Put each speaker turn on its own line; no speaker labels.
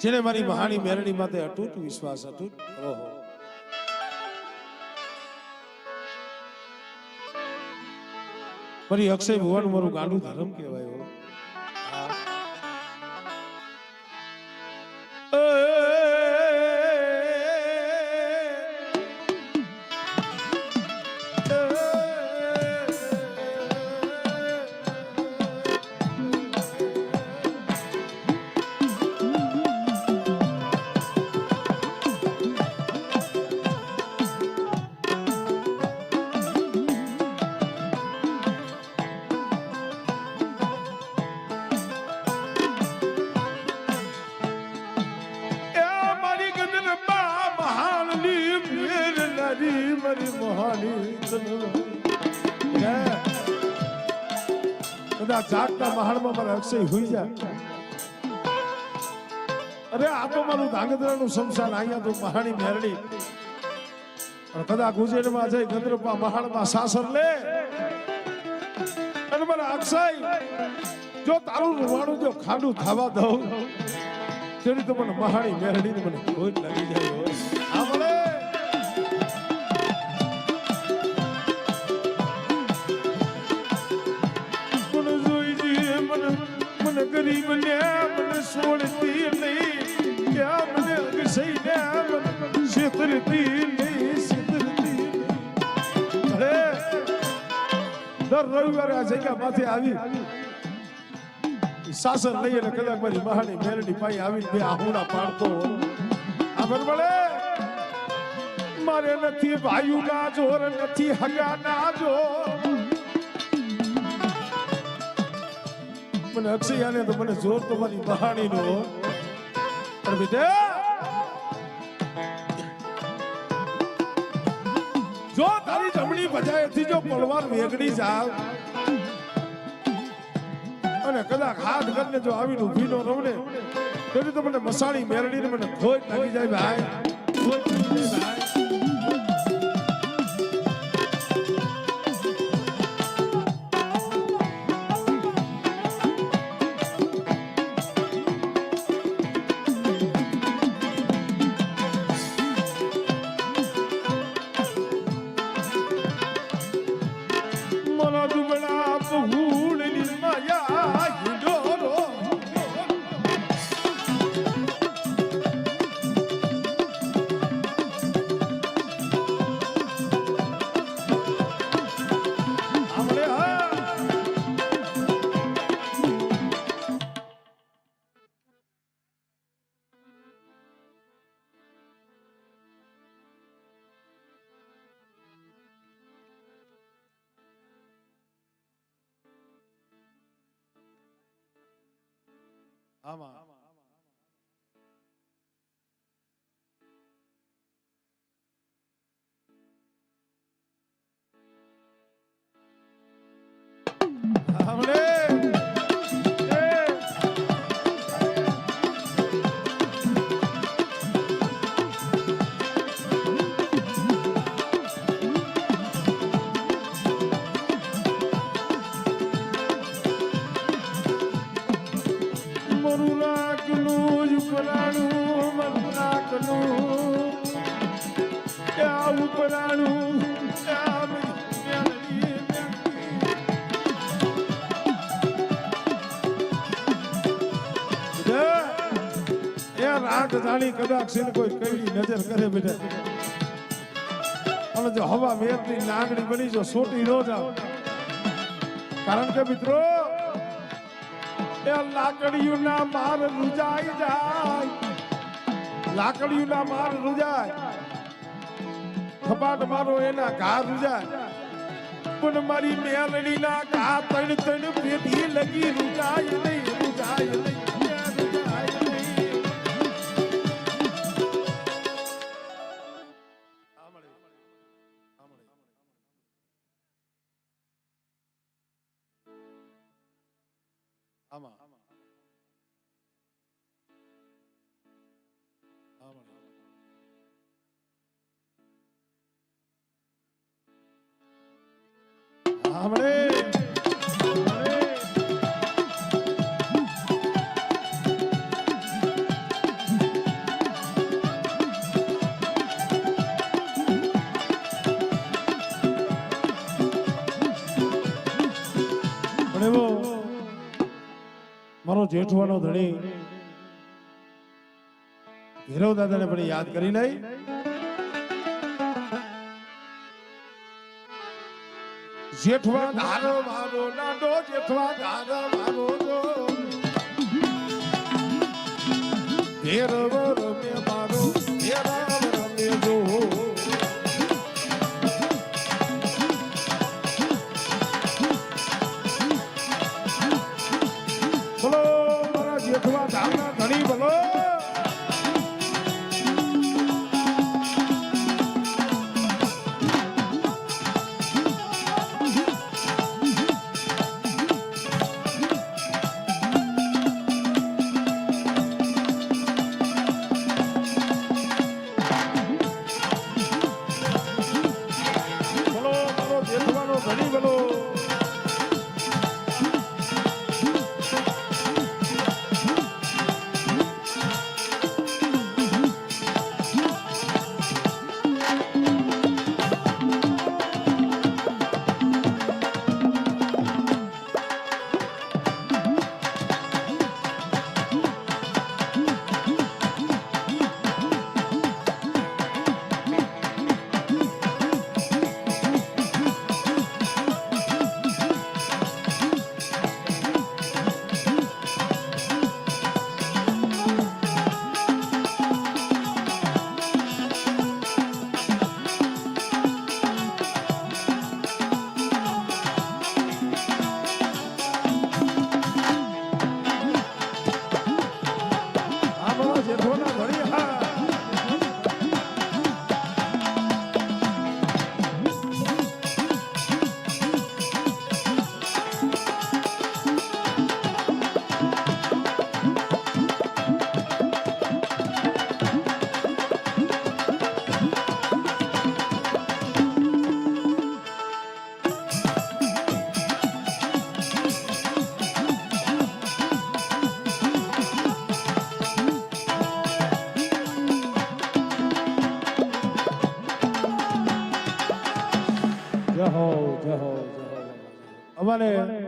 જેને મારી મહાની મેરણી માથે અતૂટ વિશ્વાસ અતૂટ ઓહો ફરી અક્ષય ભુવન મારું ગાંડું ધર્મ કહેવાય કદાચ જાગતા મહાણમાં મારા અક્ષય હોઈ જાય. અરે, આ તો મારું ધાંગધ્રાનું શમશાન, અહીંયા તો મહાણી મેરડી. કદા ઉજેડમાં જઈ ગંદ્રપા મહાણમાં સાસર લે. અને મારા અક્ષય, જો તારું રૂવાણું જો ખાડું થવા દઉં, તેની તો મને મહાણી મેરડીને મને ખોજ લાગી જાય છેતરતી નહીં અને કદાચ નથી ભાઈ ના જોર નથી હગા જોર મને જોર તો મારી બહાણીનો પણ જમણી બજાએથી જો પલવાર વેગડી જાવ અને કદાચ હાથ કરીને જો આવીને ઊભી નો તો તો મને મસાળી મેરડીને મને ખોઈ લાગી જાય ભાઈ. આમાં ઉપરાણું જો હવા મેઘની નાગણી બની જો સોટી ન જાવ કારણ કે મિત્રો એ લાકડીઓના માર રૂજાઈ જાય લાકડીઓના માર રૂજાય. ખપાટ મારો એના ઘા રૂજા પણ મારી મેલડીના ઘા તણ તણ પેઢી લગી રૂજાય નહીં રૂજાય નહીં આમાં મારો જેઠવાનો ધણી. હીરવ દાદાને પણ યાદ કરી લઈ. જેઠવા ધારો મારો લાડો જેઠવા ધારો મારો જો. ઘેરવ રમે જય